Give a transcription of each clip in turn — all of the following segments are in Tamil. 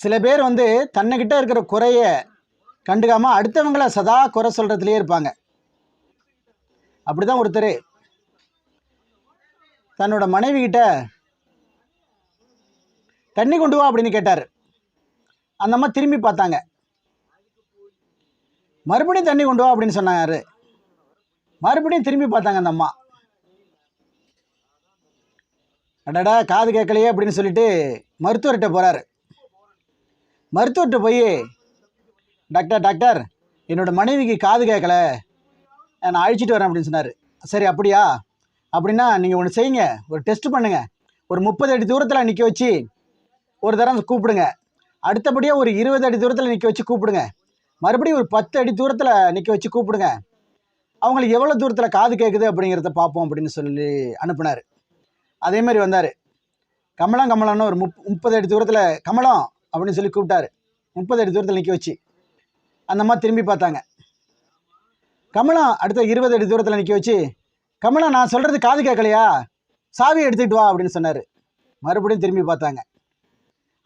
சில பேர் வந்து தன்னைக்கிட்ட இருக்கிற குறைய கண்டுக்காமல் அடுத்தவங்கள சதா குறை சொல்கிறதுலையே இருப்பாங்க. அப்படி தான் ஒருத்தர் தன்னோட மனைவி கிட்ட தண்ணி கொண்டு வா அப்படின்னு கேட்டார். அந்த அம்மா திரும்பி பார்த்தாங்க. மறுபடியும் தண்ணி கொண்டு வா அப்படின்னு சொன்னாங்க மறுபடியும் திரும்பி பார்த்தாங்க அந்த அம்மா. அடடா காது கேட்கலையே அப்படின்னு சொல்லிட்டு மருத்துவர்கிட்ட போகிறாரு மருத்துவர்கிட்ட போய் டாக்டர் டாக்டர் என்னோட மனைவிக்கு காது கேட்கல. நான் அழிச்சிட்டு வரேன் அப்படின்னு சொன்னார். சரி அப்படியா? அப்படின்னா நீங்கள் ஒன்று செய்யுங்க. ஒரு டெஸ்ட் பண்ணுங்கள் ஒரு முப்பது அடி தூரத்தில் நிற்க வச்சு ஒரு தரம் கூப்பிடுங்க. அடுத்தபடியாக ஒரு இருபது அடி தூரத்தில் நிற்க வச்சு கூப்பிடுங்க. மறுபடியும் ஒரு பத்து அடி தூரத்தில் நிற்க வச்சு கூப்பிடுங்க. அவங்களுக்கு எவ்வளோ தூரத்தில் காது கேட்குது அப்படிங்கிறத பார்ப்போம் அப்படின்னு சொல்லி அனுப்புனார். அதே மாதிரி வந்தார். கமலம் கமலம்னு ஒரு முப் முப்பது அடி தூரத்தில் கமலம் அப்படின்னு சொல்லி கூப்பிட்டாரு. முப்பது அடி தூரத்தில் நிற்க வச்சு. அந்த அம்மா திரும்பி பார்த்தாங்க. கமலா அடுத்த இருபது அடி தூரத்தில் நிற்க வச்சு கமலா நான் சொல்கிறது காது கேட்கலையா? சாவி எடுத்துக்கிட்டு வா அப்படின்னு சொன்னார். மறுபடியும் திரும்பி பார்த்தாங்க.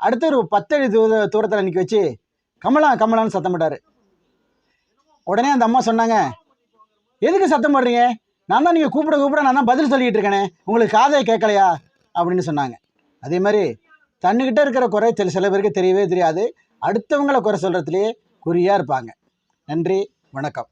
அடுத்து ஒரு பத்து அடி தூர தூரத்தில் நிற்க வச்சு கமலா கமலான்னு சத்தம் போட்டார். உடனே அந்த அம்மா சொன்னாங்க எதுக்கு சத்தம் போடுறீங்க? நான் தான் நீங்கள் கூப்பிட கூப்பிட நான் தான் பதில் சொல்லிகிட்டு இருக்கேனே. உங்களுக்கு காதை கேட்கலையா? அப்படின்னு சொன்னாங்க. அதே மாதிரி தன்னுக்கிட்ட இருக்கிற குறை சில சில பேருக்கு தெரியவே தெரியாது. அடுத்தவங்களை குறை சொல்கிறதுலேயே குறியாக இருப்பாங்க. நன்றி வணக்கம்.